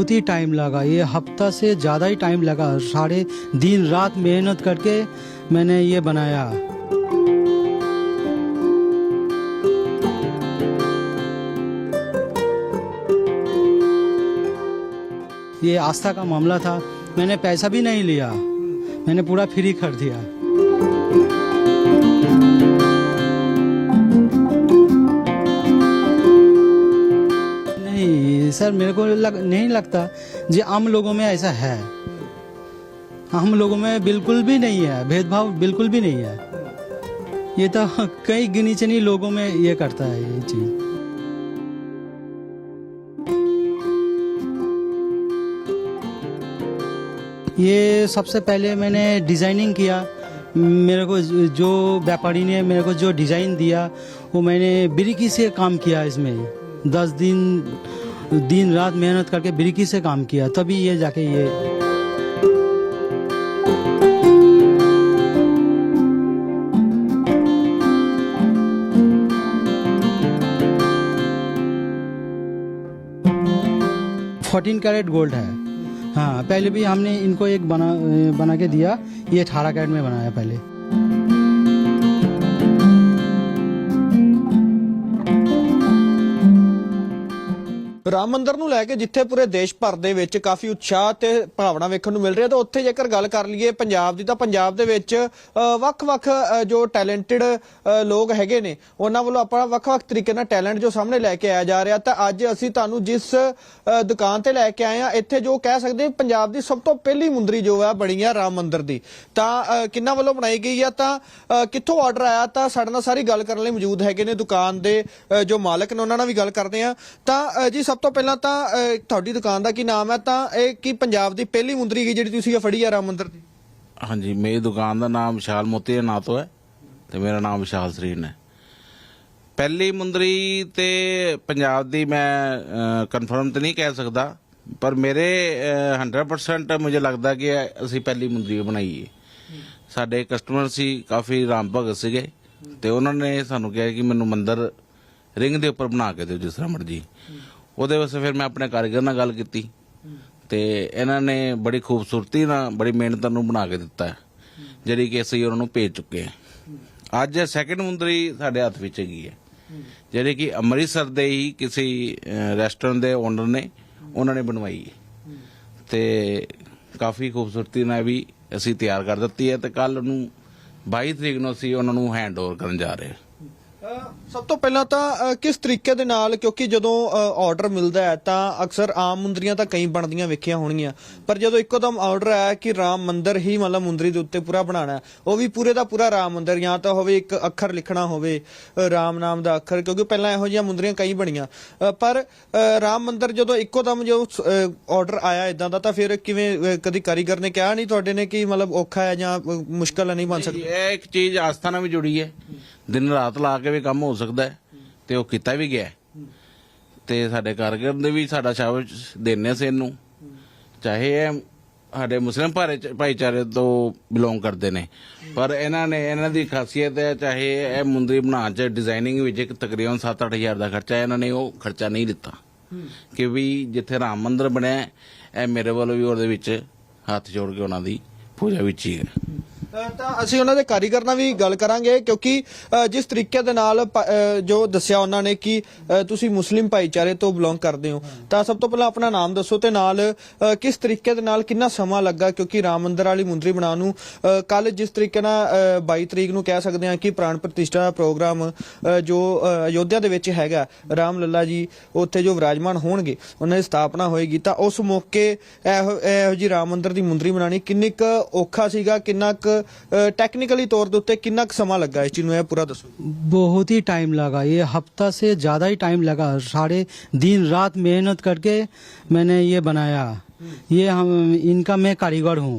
बहुत ही टाइम लगा। ये हफ़्ता से ज़्यादा ही टाइम लगा। सारे दिन रात मेहनत करके मैंने ये बनाया। ये आस्था का मामला था। मैंने पैसा भी नहीं लिया। मैंने पूरा फ्री कर दिया। नहीं सर मेरे को लग, नहीं लगता जी आम लोगों में ऐसा है। आम लोगों में बिल्कुल भी नहीं है भेदभाव बिल्कुल भी नहीं है। ये तो कई गिनी चनी लोगों में ये करता है ये चीज़। ये सबसे पहले मैंने डिज़ाइनिंग किया। मेरे को जो व्यापारी ने मेरे को जो डिज़ाइन दिया वो मैंने बिरिकी से काम किया इसमें। दस दिन दिन रात मेहनत करके बिरिकी से काम किया, तभी ये जाके ये फोर्टीन कैरेट गोल्ड है। हाँ पहले भी हमने इनको एक बना बना के दिया, ये अठारह कैरेट में बनाया पहले। ਰਾਮ ਮੰਦਰ ਨੂੰ ਲੈ ਕੇ ਜਿੱਥੇ ਪੂਰੇ ਦੇਸ਼ ਭਰ ਦੇ ਵਿੱਚ ਕਾਫੀ ਉਤਸ਼ਾਹ ਤੇ ਭਾਵਨਾ ਵੇਖਣ ਨੂੰ ਮਿਲ ਰਹੀ ਹੈ ਤਾਂ ਉੱਥੇ ਜੇਕਰ ਗੱਲ ਕਰ ਲਈਏ ਪੰਜਾਬ ਦੀ ਤਾਂ ਪੰਜਾਬ ਦੇ ਵਿੱਚ ਵੱਖ-ਵੱਖ ਜੋ ਟੈਲੈਂਟਡ ਲੋਕ ਹੈਗੇ ਨੇ ਉਹਨਾਂ ਵੱਲੋਂ ਆਪਣਾ ਵੱਖ-ਵੱਖ ਤਰੀਕੇ ਨਾਲ ਟੈਲੈਂਟ ਜੋ ਸਾਹਮਣੇ ਲੈ ਕੇ ਆਇਆ ਜਾ ਰਿਹਾ। ਤਾਂ ਅੱਜ ਅਸੀਂ ਤੁਹਾਨੂੰ ਜਿਸ ਦੁਕਾਨ ਤੇ ਲੈ ਕੇ ਆਏ ਆ ਇੱਥੇ ਜੋ ਕਹਿ ਸਕਦੇ ਪੰਜਾਬ ਦੀ ਸਭ ਤੋਂ ਪਹਿਲੀ ਮੁੰਦਰੀ ਜੋ ਹੈ ਬਣੀ ਆ ਰਾਮ ਮੰਦਰ ਦੀ। ਤਾਂ ਅ, ਕਿੰਨਾ ਵੱਲੋਂ ਬਣਾਈ ਗਈ ਆ ਤਾਂ ਕਿੱਥੋਂ ਆਰਡਰ ਆਇਆ? ਤਾਂ ਸਾਡੇ ਨਾਲ ਸਾਰੀ ਗੱਲ ਕਰਨ ਲਈ ਮੌਜੂਦ ਹੈਗੇ ਨੇ ਦੁਕਾਨ ਦੇ ਜੋ ਮਾਲਕ ਨੇ ਉਹਨਾਂ ਨਾਲ ਵੀ ਗੱਲ ਕਰਦੇ ਆ ਤਾਂ ਜੀ ਸਭ ਤੋਂ ਪਹਿਲਾਂ ਤਾਂ ਅ, ਤੁਹਾਡੀ ਦੁਕਾਨ ਦਾ ਕੀ ਨਾਮ ਹੈ? ਤਾਂ ਇਹ ਕੀ ਪੰਜਾਬ ਦੀ ਪਹਿਲੀ ਮੁੰਦਰੀ ਗਈ ਜਿਹੜੀ ਤੁਸੀਂ ਇਹ ਫੜੀ ਆ ਰਾਮ ਮੰਦਿਰ ਦੀ? ਹਾਂਜੀ ਮੇਰੀ ਦੁਕਾਨ ਦਾ ਨਾਮ ਵਿਸ਼ਾਲ ਮੋਤੀ ਦੇ ਨਾਂ ਤੋਂ ਹੈ ਤੇ ਮੇਰਾ ਨਾਮ ਵਿਸ਼ਾਲ ਸਰੀਨ ਹੈ। ਪਹਿਲੀ ਮੁੰਦਰੀ ਤੇ ਪੰਜਾਬ ਦੀ ਮੈਂ ਕਨਫਰਮ ਤੇ ਨਹੀਂ ਕਹਿ ਸਕਦਾ ਪਰ ਮੇਰੇ ਅਹ, 100% ਮੈਨੂੰ ਲੱਗਦਾ ਕਿ ਅਸੀਂ ਪਹਿਲੀ ਮੁੰਦਰੀ ਬਣਾਈ ਹੈ ਸਾਡੇ ਕਸਟਮਰ ਸੀ ਕਾਫੀ ਰਾਮ ਭਗਤ ਸੀਗੇ ਤੇ ਉਹਨਾਂ ਨੇ ਸਾਨੂੰ ਕਿਹਾ ਕਿ ਮੈਨੂੰ ਮੰਦਰ ਰਿੰਗ ਦੇ ਉੱਪਰ ਬਣਾ ਕੇ ਦਿਓ ਜਿਸ ਤਰ੍ਹਾਂ ਮਰਜ਼ੀ। ਉਹਦੇ ਵਾਸਤੇ ਫਿਰ ਮੈਂ ਆਪਣੇ ਕਾਰੀਗਰ ਨਾਲ ਗੱਲ ਕੀਤੀ। ਤੇ ਇਹਨਾਂ ਨੇ ਬੜੀ ਖੂਬਸੂਰਤੀ ਨਾਲ ਬੜੀ ਮਿਹਨਤ ਨੂੰ ਬਣਾ ਕੇ ਦਿੱਤਾ ਹੈ, ਜਿਹੜੀ ਕਿ ਅਸੀਂ ਉਹਨਾਂ ਨੂੰ ਭੇਜ ਚੁੱਕੇ ਹਾਂ। ਅੱਜ ਸੈਕਿੰਡ ਮੁੰਦਰੀ ਸਾਡੇ ਹੱਥ ਵਿੱਚ ਹੈਗੀ ਹੈ ਜਿਹੜੀ ਕਿ ਅੰਮ੍ਰਿਤਸਰ ਦੇ ਹੀ ਕਿਸੇ ਰੈਸਟੋਰੈਂਟ ਦੇ ਓਨਰ ਨੇ ਉਹਨਾਂ ਨੇ ਬਣਵਾਈ ਹੈ। ਤੇ ਕਾਫੀ ਖੂਬਸੂਰਤੀ ਨਾਲ ਵੀ ਅਸੀਂ ਤਿਆਰ ਕਰ ਦਿੱਤੀ ਹੈ ਤੇ ਕੱਲ ਨੂੰ 22 ਤਰੀਕ ਨੂੰ ਅਸੀਂ ਉਹਨਾਂ ਨੂੰ ਹੈਂਡਓਵਰ ਕਰਨ ਜਾ ਰਹੇ ਹਾਂ। ਸਭ ਤੋਂ ਪਹਿਲਾਂ ਤਾਂ ਕਿਸ ਤਰੀਕੇ ਦੇ ਨਾਲ ਕਿਉਂਕਿ ਜਦੋਂ ਆਰਡਰ ਮਿਲਦਾ ਹੈ ਤਾਂ ਅਕਸਰ ਆਮ ਮੁੰਦਰੀਆਂ ਤਾਂ ਕਈ ਬਣਦੀਆਂ ਵੇਖੀਆਂ ਹੋਣਗੀਆਂ। ਪਰ ਜਦੋਂ ਇੱਕੋਦਮ ਆਰਡਰ ਆਇਆ ਕਿ ਰਾਮ ਮੰਦਿਰ ਹੀ ਮਤਲਬ ਮੁੰਦਰੀ ਦੇ ਉੱਤੇ ਪੂਰਾ ਬਣਾਉਣਾ ਉਹ ਵੀ ਪੂਰੇ ਦਾ ਪੂਰਾ ਰਾਮ ਮੰਦਿਰ ਜਾਂ ਤਾਂ ਹੋਵੇ ਇੱਕ ਅੱਖਰ ਲਿਖਣਾ ਹੋਵੇ ਰਾਮ ਨਾਮ ਦਾ ਅੱਖਰ ਕਿਉਂਕਿ ਪਹਿਲਾਂ ਇਹੋ ਜਿਹੀਆਂ ਮੁੰਦਰੀਆਂ ਕਈ ਬਣੀਆਂ। ਪਰ ਰਾਮ ਮੰਦਿਰ ਜਦੋਂ ਇੱਕੋਦਮ ਜੋ ਆਰਡਰ ਆਇਆ ਇਦਾਂ ਦਾ ਤਾਂ ਫਿਰ ਕਿਵੇਂ ਅ, ਕਦੀ ਕਾਰੀਗਰ ਨੇ ਕਿਹਾ ਨਹੀਂ ਤੁਹਾਡੇ ਨੇ ਕਿ ਮਤਲਬ ਔਖਾ ਹੈ ਜਾਂ ਅ, ਮੁਸ਼ਕਲ ਨਹੀਂ ਬਣ ਸਕਦਾ? ਇਹ ਇੱਕ ਚੀਜ਼ ਆਸਥਾ ਨਾਲ ਵੀ ਜੁੜੀ ਹੈ। ਦਿਨ ਰਾਤ ਲਾ ਕੇ ਵੀ ਕੰਮ ਹੋ ਸਕਦਾ ਹੈ ਤੇ ਉਹ ਕੀਤਾ ਵੀ ਗਿਆ ਹੈ। ਤੇ ਸਾਡੇ ਕਾਰਗਰ ਨੇ ਵੀ ਸਾਡਾ ਸ਼ਾਬਾਸ਼ ਦੇਣੇ ਸੇ ਇਹਨੂੰ ਚਾਹੇ ਇਹ ਸਾਡੇ ਮੁਸਲਿਮ ਭਾਰੇ- ਭਾਈਚਾਰੇ ਤੋਂ ਬਿਲੋਂਗ ਕਰਦੇ ਨੇ। ਪਰ ਇਹਨਾਂ ਨੇ ਇਹਨਾਂ ਦੀ ਖਾਸੀਅਤ ਹੈ ਚਾਹੇ ਇਹ ਮੁੰਦਰੀ ਬਣਾਉਣ ਚ ਡਿਜ਼ਾਈਨਿੰਗ ਵਿੱਚ ਇੱਕ ਤਕਰੀਬਨ 7-8000 ਦਾ ਖਰਚਾ ਹੈ, ਇਹਨਾਂ ਨੇ ਉਹ ਖਰਚਾ ਨਹੀਂ ਦਿੱਤਾ। ਕਿ ਵੀ ਜਿੱਥੇ ਰਾਮ ਮੰਦਿਰ ਬਣਿਆ ਹੈ, ਇਹ ਮੇਰੇ ਵੱਲੋਂ ਵੀ ਉਹਦੇ ਵਿੱਚ ਹੱਥ ਜੋੜ ਕੇ ਉਹਨਾਂ ਦੀ ਪੂਜਾ ਵਿੱਚ ਹੀ ਹੈ। ਤਾਂ ਅਸੀਂ ਉਹਨਾਂ ਦੇ ਕਾਰੀਗਰ ਨਾਲ ਵੀ ਗੱਲ ਕਰਾਂਗੇ ਕਿਉਂਕਿ ਜਿਸ ਤਰੀਕੇ ਦੇ ਨਾਲ ਜੋ ਦੱਸਿਆ ਉਹਨਾਂ ਨੇ ਕਿ ਤੁਸੀਂ ਮੁਸਲਿਮ ਭਾਈਚਾਰੇ ਤੋਂ ਬਿਲੋਂਗ ਕਰਦੇ ਹੋ ਤਾਂ ਸਭ ਤੋਂ ਪਹਿਲਾਂ ਆਪਣਾ ਨਾਮ ਦੱਸੋ ਤੇ ਨਾਲ ਕਿਸ ਤਰੀਕੇ ਦੇ ਨਾਲ ਕਿੰਨਾ ਸਮਾਂ ਲੱਗਾ ਕਿਉਂਕਿ ਰਾਮ ਮੰਦਿਰ ਵਾਲੀ ਮੁੰਦਰੀ ਬਣਾਉਣ ਨੂੰ ਕੱਲ ਜਿਸ ਤਰੀਕੇ ਨਾਲ ਅ, 22 ਤਰੀਕ ਨੂੰ ਕਹਿ ਸਕਦੇ ਹਾਂ ਕਿ ਪ੍ਰਾਣ ਪ੍ਰਤਿਸ਼ਠਾ ਦਾ ਪ੍ਰੋਗਰਾਮ ਜੋ ਅਯੋਧਿਆ ਦੇ ਵਿੱਚ ਹੈਗਾ ਰਾਮ ਲੱਲਾ ਜੀ ਉੱਥੇ ਜੋ ਵਿਰਾਜਮਾਨ ਹੋਣਗੇ ਉਹਨਾਂ ਦੀ ਸਥਾਪਨਾ ਹੋਏਗੀ ਤਾਂ ਉਸ ਮੌਕੇ ਇਹੋ ਇਹੋ ਜੀ ਰਾਮ ਮੰਦਿਰ ਦੀ ਮੁੰਦਰੀ ਬਣਾਣੀ ਕਿੰਨੀ ਕੁ ਔਖਾ ਸੀਗਾ ਕਿੰਨਾ ਕੁ ਟੈਕਨੀਕਲੀ ਤੌਰ ਦੇ ਉੱਤੇ ਕਿੰਨਾ ਕੁ ਸਮਾਂ ਲੱਗਾ ਇਸ ਚੀਜ਼ ਨੂੰ ਇਹ ਪੂਰਾ ਦੱਸੋ बहुत ही टाइम लगा ये हफ्ता से ज़्यादा ही टाइम लगा सारे दिन रात मेहनत करके मैंने ये बनाया ये हम इनका मैं कारीगर हूँ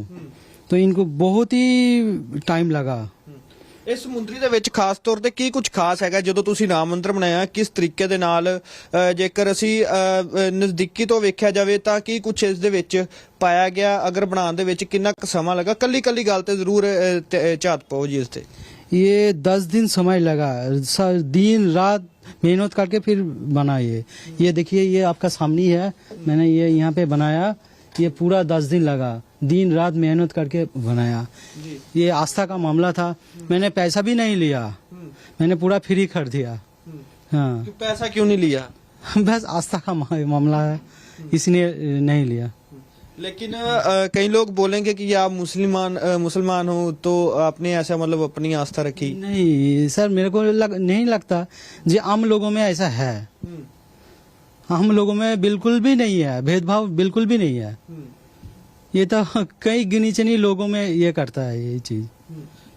तो इनको बहुत ही टाइम लगा ਇਸ ਮੁੰਦਰੀ ਦੇ ਵਿੱਚ ਖਾਸ ਤੌਰ ਤੇ ਕੀ ਕੁਝ ਖਾਸ ਹੈਗਾ ਜਦੋਂ ਤੁਸੀਂ ਰਾਮ ਮੰਦਿਰ ਬਣਾਇਆ ਕਿਸ ਤਰੀਕੇ ਦੇ ਨਾਲ ਅ, ਜੇਕਰ ਅਸੀਂ ਅ, ਅ, ਨਜ਼ਦੀਕੀ ਤੋਂ ਵੇਖਿਆ ਜਾਵੇ ਤਾਂ ਕੀ ਕੁਝ ਇਸ ਦੇ ਵਿੱਚ ਪਾਇਆ ਗਿਆ ਅਗਰ ਬਣਾਉਣ ਦੇ ਵਿੱਚ ਕਿੰਨਾ ਕੁ ਸਮਾਂ ਲੱਗਾ ਕੱਲੀ ਕੱਲੀ ਗੱਲ ਤੇ ਜ਼ਰੂਰ ਅ, ਤੇ- ਝਾਤ ਪਾਓ ਜੀ ਇਸ ਤੇ ये दस दिन समय लगा स- दिन रात मेहनत करके फिर बना ये ये देखिए ये आपका सामने है मैंने ये यहाँ पे बनाया ये पूरा दस दिन लगा। दिन रात मेहनत करके बनाया। ये आस्था का मामला था। मैंने पैसा भी नहीं लिया। मैंने पूरा फ्री कर दिया। हाँ। क्यों पैसा क्यों नहीं लिया? बस आस्था का मामला है। इसलिए नहीं लिया। लेकिन कई लोग बोलेंगे कि आप मुसलमान मुसलमान हो तो आपने ऐसा मतलब अपनी आस्था रखी? नहीं सर मेरे को लग, नहीं लगता। जी आम लोगों में ऐसा है। आम लोगों में बिल्कुल भी नहीं है भेदभाव बिल्कुल भी नहीं है। ये तो कई गिनी चुनी लोगों में ये करता है ये चीज़।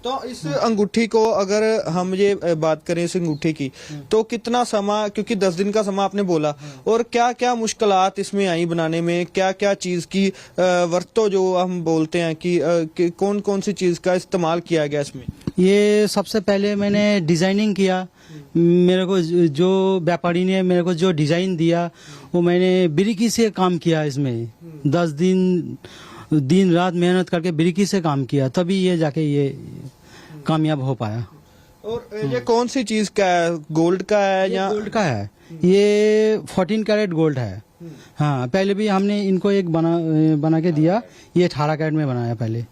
तो इस अंगूठी को अगर हम ये बात करें इस अंगूठी की तो कितना समय क्योंकि दस दिन का समय आपने बोला और क्या क्या मुश्किलात इसमें आई बनाने में? क्या क्या चीज़ की वर्तो जो हम बोलते हैं कि, कि कौन कौन सी चीज़ का इस्तेमाल किया गया इसमें? ये सबसे पहले मैंने डिज़ाइनिंग किया। मेरे को जो व्यापारी ने मेरे को जो डिज़ाइन दिया वो मैंने बिरिकी से काम किया इसमें। दस दिन दिन रात मेहनत करके बिरिकी से काम किया तभी ये जाके ये कामयाब हो पाया। और ये कौन सी चीज़ का है? गोल्ड का है या गोल्ड का है। ये फोर्टीन कैरेट गोल्ड है। हाँ पहले भी हमने इनको एक बना बना के दिया। ये अठारह कैरेट में बनाया पहले।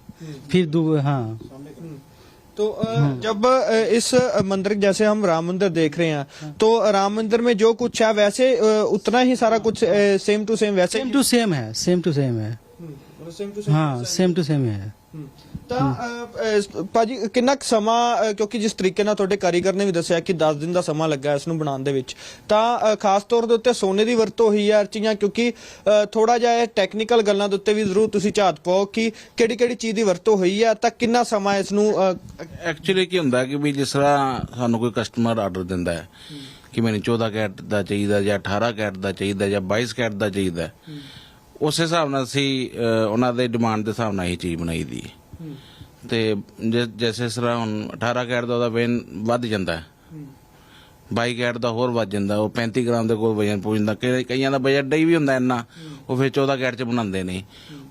फिर दो हाँ। तो जब इस मंदिर जैसे हम राम मंदिर देख रहे हैं तो राम मंदिर में जो कुछ है वैसे उतना ही सारा कुछ सेम टू सेम वैसे सेम टू सेम है सेम टू सेम है। सेम टू हाँ सेम टू सेम ਹੈ ਤਾਂ ਭਾਜੀ ਕਿੰਨਾ ਕੁ ਸਮਾਂ ਕਿਉਂਕਿ ਜਿਸ ਤਰੀਕੇ ਨਾਲ ਤੁਹਾਡੇ ਕਾਰੀਗਰ ਨੇ ਵੀ ਦੱਸਿਆ ਕਿ 10 ਦਿਨ ਦਾ ਸਮਾਂ ਲੱਗਾ ਇਸ ਨੂੰ ਬਣਾਉਣ ਦੇ ਵਿੱਚ ਤਾਂ ਖਾਸ ਤੌਰ ਦੇ ਉੱਤੇ ਸੋਨੇ ਦੀ ਵਰਤੋਂ ਹੋਈ ਹੈ ਅਰਚੀਆਂ ਕਿਉਂਕਿ ਥੋੜਾ ਜਿਹਾ ਇਹ ਟੈਕਨੀਕਲ ਗੱਲਾਂ ਦੇ ਉੱਤੇ ਵੀ ਜ਼ਰੂਰ ਤੁਸੀਂ ਝਾਤ ਪਾਓ ਕਿ ਕਿਹੜੀ ਕਿਹੜੀ ਚੀਜ਼ ਦੀ ਵਰਤੋਂ ਹੋਈ ਹੈ ਤਾਂ ਕਿੰਨਾ ਸਮਾਂ ਇਸ ਨੂੰ ਐਕਚੁਅਲੀ ਕੀ ਹੁੰਦਾ ਕਿ ਵੀ ਜਿਸ ਤਰ੍ਹਾਂ ਸਾਨੂੰ ਕੋਈ ਕਸਟਮਰ ਆਰਡਰ ਦਿੰਦਾ ਹੈ ਕਿ ਮੈਨੂੰ 14 ਕੈਟ ਦਾ ਚਾਹੀਦਾ ਜਾਂ 18 ਕੈਟ ਦਾ ਚਾਹੀਦਾ ਜਾਂ 22 ਕੈਟ ਦਾ ਚਾਹੀਦਾ ਹੈ, ਉਸ ਹਿਸਾਬ ਨਾਲ ਅਸੀਂ ਉਹਨਾਂ ਦੇ ਡਿਮਾਂਡ ਦੇ ਹਿਸਾਬ ਨਾਲ ਇਹ ਚੀਜ਼ ਬਣਾਈ ਦੀ। ਹੈ ਤੇ ਜੈਸੇ ਇਸ ਤਰ੍ਹਾਂ ਹੁਣ 18 ਕੈਟ ਦਾ ਉਹਦਾ ਵੇਨ ਵੱਧ ਜਾਂਦਾ ਹੈ। 22 ਕੈਟ ਦਾ ਹੋਰ ਵੱਧ ਜਾਂਦਾ, ਉਹ 35 ਗ੍ਰਾਮ ਦੇ ਕੋਲ ਵਜਨ ਪਹੁੰਚਦਾ ਕਈਆਂ ਦਾ ਬਜਟ ਡਈ ਵੀ ਹੁੰਦਾ ਇੰਨਾ, ਉਹ ਫਿਰ 14 ਕੈਟ ਚ ਬਣਾਉਂਦੇ ਨੇ।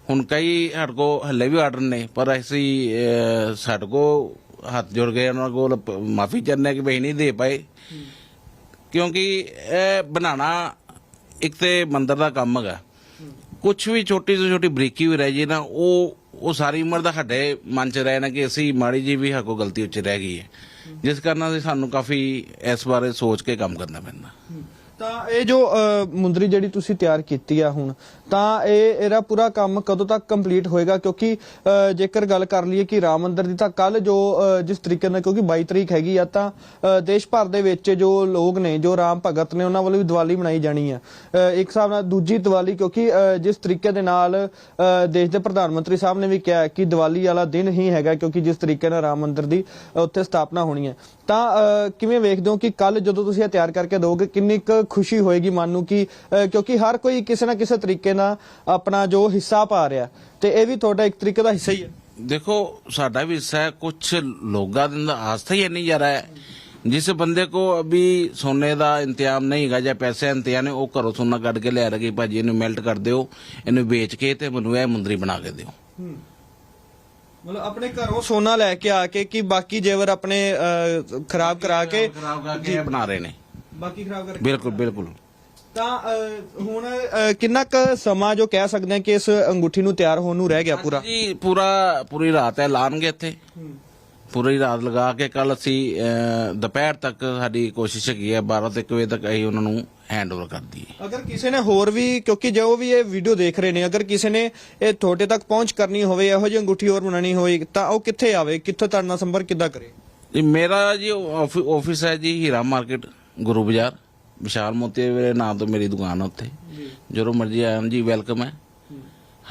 ਹੁਣ ਕਈ ਸਾਡੇ ਕੋ ਹੱਲੇ ਵੀ ਆਰਡਰ ਨੇ, ਪਰ ਅਸੀਂ ਸਾਡੇ ਕੋ ਹੱਥ ਜੁੜ ਗਏ ਉਹਨਾਂ ਕੋਲ ਮਾਫੀ ਚਾਹੁੰਦੇ ਕਿ ਵੀ ਅਸੀਂ ਨਹੀਂ ਦੇ ਪਾਏ। ਕਿਉਂਕਿ ਇਹ ਬਣਾਉਣਾ ਇੱਕ ਤੇ ਮੰਦਰ ਦਾ ਕੰਮ ਹੈਗਾ। ਕੁਝ ਵੀ ਛੋਟੀ ਤੋਂ ਛੋਟੀ ਬਰੀਕੀ ਵੀ ਰਹਿ ਜੇ ਨਾ, ਉਹ ਉਹ ਸਾਰੀ ਉਮਰ ਦਾ ਸਾਡੇ ਮਨ 'ਚ ਰਹੇ ਨਾ ਕਿ ਅਸੀਂ ਮਾੜੀ ਜੀ ਵੀ ਸਾਕੋ ਗਲਤੀ ਉੱਚ ਰਹਿ ਗਈ ਹੈ। ਜਿਸ ਕਾਰਨ ਅਸੀਂ ਸਾਨੂੰ ਕਾਫੀ ਇਸ ਬਾਰੇ ਸੋਚ ਕੇ ਕੰਮ ਕਰਨਾ ਪੈਂਦਾ। ਤਾਂ ਇਹ ਜੋ ਮੁੰਦਰੀ ਜਿਹੜੀ ਤੁਸੀਂ ਤਿਆਰ ਕੀਤੀ ਆ ਹੁਣ ਤਾਂ ਇਹ ਇਹਦਾ ਪੂਰਾ ਕੰਮ ਕਦੋਂ ਤੱਕ ਕੰਪਲੀਟ ਹੋਏਗਾ? ਕਿਉਂਕਿ ਜੇਕਰ ਗੱਲ ਕਰ ਲਈਏ ਕਿ ਰਾਮ ਮੰਦਿਰ ਦੀ ਤਾਂ ਕੱਲ ਜੋ ਜਿਸ ਤਰੀਕੇ ਨਾਲ ਕਿਉਂਕਿ 22 ਤਰੀਕ ਹੈਗੀ ਆ ਤਾਂ ਦੇਸ਼ ਭਰ ਦੇ ਵਿੱਚ ਜੋ ਲੋਕ ਨੇ ਜੋ ਰਾਮ ਭਗਤ ਨੇ ਉਹਨਾਂ ਵੱਲੋਂ ਵੀ ਦੀਵਾਲੀ ਮਨਾਈ ਜਾਣੀ ਆ। ਇੱਕ ਹਿਸਾਬ ਨਾਲ ਦੂਜੀ ਦੀਵਾਲੀ ਕਿਉਂਕਿ ਜਿਸ ਤਰੀਕੇ ਦੇ ਨਾਲ ਅ, ਦੇਸ਼ ਦੇ ਪ੍ਰਧਾਨ ਮੰਤਰੀ ਸਾਹਿਬ ਨੇ ਵੀ ਕਿਹਾ ਕਿ ਦੀਵਾਲੀ ਵਾਲਾ ਦਿਨ ਹੀ ਹੈਗਾ ਕਿਉਂਕਿ ਜਿਸ ਤਰੀਕੇ ਨਾਲ ਰਾਮ ਮੰਦਿਰ ਦੀ ਉੱਥੇ ਸਥਾਪਨਾ ਹੋਣੀ ਹੈ। ਤਾਂ ਅ, ਕਿਵੇਂ ਵੇਖਦੇ ਹੋ ਕਿ ਕੱਲ ਜਦੋਂ ਤੁਸੀਂ ਇਹ ਤਿਆਰ ਕਰਕੇ ਦੋਗੇ ਕਿੰਨੀ ਕੁ ਖੁਸ਼ੀ ਹੋਏਗੀ ਮਨ ਨੂੰ ਕਿ ਅ, ਕਿਉਂਕਿ ਹਰ ਕੋਈ ਕਿਸੇ ਨਾ ਕਿਸੇ ਤਰੀਕੇ ਨਾਲ ਆਪਣਾ ਜੋ ਹਿੱਸਾ ਪਾ ਰਿਹਾ ਤੇ ਇਹ ਵੀ ਤੁਹਾਡਾ ਇੱਕ ਤਰੀਕੇ ਦਾ ਹਿੱਸਾ ਹੀ ਹੈ देखो साडा भी हिस्सा है कुछ लोगा दिन ਦਾ ਆਸਥਾ ਹੀ ਨਹੀਂ ਜਾ ਰਿਹਾ ਹੈ ਜਿਸ ਬੰਦੇ ਕੋ ਅਭੀ ਸੋਨੇ ਦਾ ਇੰਤਜ਼ਾਮ ਨਹੀਂ ਹੈਗਾ ਜਾਂ ਪੈਸੇ ਦਾ ਇੰਤਜ਼ਾਮ ਹੈ ਉਹ ਘਰੋਂ ਸੋਨਾ ਕੱਢ ਕੇ ਲਿਆ ਰਗੇ ਭਾਜੀ ਇਹਨੂੰ ਮੈਲਟ ਕਰ ਦਿਓ ਇਹਨੂੰ ਵੇਚ ਕੇ ਤੇ ਮੈਨੂੰ ਇਹ ਮੁੰਦਰੀ ਬਣਾ ਕੇ ਦਿਓ ਮਤਲਬ ਆਪਣੇ ਘਰੋਂ ਸੋਨਾ ਲੈ ਕੇ ਆ ਕੇ ਕਿ ਬਾਕੀ ਜੇਵਰ ਆਪਣੇ ਖਰਾਬ ਕਰਾ ਕੇ ਖਰਾਬ ਕਰਕੇ ਇਹ ਬਣਾ ਰਹੇ ਨੇ। ਬਾਕੀ ਖਰਾਬ ਕਰਕੇ ਬਿਲਕੁਲ ਬਿਲਕੁਲ। ਤਾਂ ਹੁਣ ਕਿੰਨਾ ਕੁ ਸਮਾਂ ਜੋ ਕਹਿ ਸਕਦੇ ਹਾਂ ਕਿ ਇਸ ਅੰਗੂਠੀ ਨੂੰ ਤਿਆਰ ਹੋਣ ਨੂੰ ਰਹਿ ਗਿਆ ਪੂਰਾ? ਜੀ ਪੂਰਾ ਪੂਰੀ ਰਾਤ ਹੈ ਲਾਣਗੇ ਇੱਥੇ। ਪੂਰੀ ਰਾਤ ਲਗਾ ਕੇ ਕੱਲ ਅਸੀਂ ਦੁਪਹਿਰ ਤੱਕ ਸਾਡੀ ਕੋਸ਼ਿਸ਼ ਹੈਗੀ ਹੈ 12 ਤੋਂ 1 ਵਜੇ ਤੱਕ ਅਸੀਂ ਉਹਨਾਂ ਨੂੰ ਹੈਂਡਓਵਰ ਕਰ ਦਈਏ। ਅਗਰ ਕਿਸੇ ਨੇ ਹੋਰ ਵੀ ਕਿਉਂਕਿ ਜੋ ਵੀ ਇਹ ਵੀਡੀਓ ਦੇਖ ਰਹੇ ਨੇ ਅਗਰ ਕਿਸੇ ਨੇ ਇਹ ਤੁਹਾਡੇ ਤੱਕ ਪਹੁੰਚ ਕਰਨੀ ਹੋਵੇ ਇਹੋ ਜਿਹੀ ਅੰਗੂਠੀ ਹੋਰ ਬਣਾਉਣੀ ਹੋਵੇ ਤਾਂ ਉਹ ਕਿੱਥੇ ਆਵੇ? ਕਿੱਥੋਂ ਤੁਹਾਡੇ ਨਾਲ ਸੰਪਰਕ ਕਿੱਦਾਂ ਕਰੇ? ਜੀ ਮੇਰਾ ਜੀ ਆਫਿ- ਆਫਿਸ ਹੈ ਜੀ ਹੀਰਾ ਮਾਰਕੀਟ ਗੁਰੂ ਬਾਜ਼ਾਰ। ਵਿਸ਼ਾਲ ਮੋਤੀ ਦੇ ਨਾਮ ਤੋਂ ਮੇਰੀ ਦੁਕਾਨ ਹੈ ਉੱਥੇ। ਜਦੋਂ ਮਰਜ਼ੀ ਆਇਆਂ ਜੀ ਵੈਲਕਮ ਹੈ।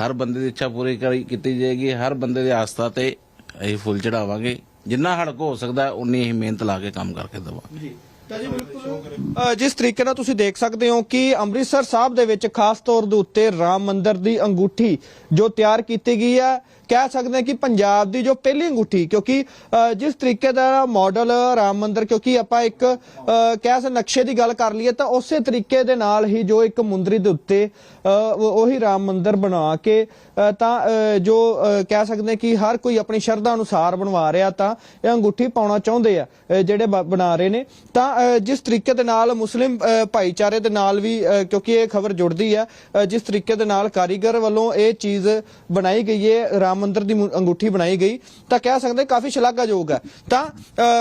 ਹਰ ਬੰਦੇ ਦੀ ਇੱਛਾ ਪੂਰੀ ਕਰੀ ਕੀਤੀ ਜਾਏਗੀ ਹਰ ਬੰਦੇ ਦੀ ਆਸਥਾ ਤੇ ਅਸੀਂ ਫੁੱਲ ਚੜਾਵਾਂਗੇ। ਜਿੰਨਾ ਹੜਕ ਹੋ ਸਕਦਾ ਹੈ, ਉਨੀ ਹੀ ਮਿਹਨਤ ਲਾ ਕੇ ਕੰਮ ਕਰਕੇ ਦੇਵਾਂਗੇ ਬਿਲਕੁਲ। ਜਿਸ ਤਰੀਕੇ ਨਾਲ ਤੁਸੀਂ ਦੇਖ ਸਕਦੇ ਹੋ ਕਿ ਅੰਮ੍ਰਿਤਸਰ ਸਾਹਿਬ ਦੇ ਵਿੱਚ ਖਾਸ ਤੌਰ ਦੇ ਉੱਤੇ ਰਾਮ ਮੰਦਿਰ ਦੀ ਅੰਗੂਠੀ ਜੋ ਤਿਆਰ ਕੀਤੀ ਗਈ ਹੈ ਕਹਿ ਸਕਦੇ ਹਾਂ ਕਿ ਪੰਜਾਬ ਦੀ ਜੋ ਪਹਿਲੀ ਅੰਗੂਠੀ, ਕਿਉਂਕਿ ਜਿਸ ਤਰੀਕੇ ਦਾ ਮਾਡਲ ਰਾਮ ਮੰਦਿਰ, ਕਿਉਂਕਿ ਆਪਾਂ ਇੱਕ ਕਹਿ ਸਕਦੇ ਨਕਸ਼ੇ ਦੀ ਗੱਲ ਕਰ ਲਈਏ ਤਾਂ ਉਸੇ ਤਰੀਕੇ ਦੇ ਨਾਲ ਹੀ ਜੋ ਇੱਕ ਮੁੰਦਰੀ ਦੇ ਉੱਤੇ ਉਹੀ ਰਾਮ ਮੰਦਿਰ ਬਣਾ ਕੇ ਤਾਂ ਜੋ ਕਹਿ ਸਕਦੇ ਕਿ ਹਰ ਕੋਈ ਆਪਣੀ ਸ਼ਰਧਾ ਅਨੁਸਾਰ ਬਣਵਾ ਰਿਹਾ ਤਾਂ ਇਹ ਅੰਗੂਠੀ ਪਾਉਣਾ ਚਾਹੁੰਦੇ ਆ ਜਿਹੜੇ ਬ- ਬਣਾ ਰਹੇ ਨੇ। ਤਾਂ ਜਿਸ ਤਰੀਕੇ ਦੇ ਨਾਲ ਮੁਸਲਿਮ ਭਾਈਚਾਰੇ ਦੇ ਨਾਲ ਵੀ ਕਿਉਂਕਿ ਇਹ ਖਬਰ ਜੁੜਦੀ ਹੈ ਜਿਸ ਤਰੀਕੇ ਦੇ ਨਾਲ ਕਾਰੀਗਰ ਵੱਲੋਂ ਇਹ ਚੀਜ਼ ਬਣਾਈ ਗਈ ਹੈ ਰਾਮ ਮੰਦਿਰ ਦੀ ਅੰਗੂਠੀ ਬਣਾਈ ਗਈ ਤਾਂ ਕਹਿ ਸਕਦੇ ਕਾਫੀ ਸ਼ਲਾਘਾਯੋਗ ਹੈ। ਤਾਂ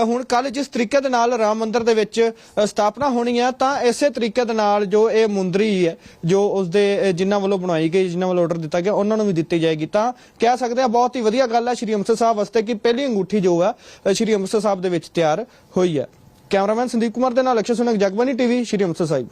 ਹੁਣ ਕੱਲ ਜਿਸ ਤਰੀਕੇ ਦੇ ਨਾਲ ਰਾਮ ਮੰਦਿਰ ਦੇ ਵਿੱਚ ਸਥਾਪਨਾ ਹੋਣੀ ਹੈ ਤਾਂ ਇਸੇ ਤਰੀਕੇ ਦੇ ਨਾਲ ਜੋ ਇਹ ਮੁੰਦਰੀ ਹੈ ਜੋ ਉਸਦੇ ਅ, ਜਿਨ੍ਹਾਂ ਵੱਲੋਂ ਬਣਾਈ ਗਈ ਜਿਨ੍ਹਾਂ ਵੱਲੋਂ ਆਰਡਰ ਦਿੱਤਾ ਗਿਆ ਉਹਨਾਂ ਨੂੰ ਵੀ ਦਿੱਤੀ ਜਾਏਗੀ। ਤਾਂ ਕਹਿ ਸਕਦੇ ਆ ਬਹੁਤ ਹੀ ਵਧੀਆ ਗੱਲ ਹੈ ਸ਼੍ਰੀ ਅੰਮ੍ਰਿਤਸਰ ਸਾਹਿਬ ਵਾਸਤੇ ਕਿ ਪਹਿਲੀ ਅੰਗੂਠੀ ਜੋ ਹੈ ਸ਼੍ਰੀ ਅੰਮ੍ਰਿਤਸਰ ਸਾਹਿਬ ਦੇ ਵਿੱਚ ਤਿਆਰ ਹੋਈ ਹੈ। ਕੈਮਰਾਮੈਨ ਸੰਦੀਪ ਕੁਮਾਰ ਦੇ ਨਾਲ ਅਕਸ਼ੇ ਸੁਨਕ ਜਗਬਾਨੀ ਟੀਵੀ ਸ਼੍ਰੀ ਅੰਮ੍ਰਿਤਸਰ ਸਾਹਿਬ।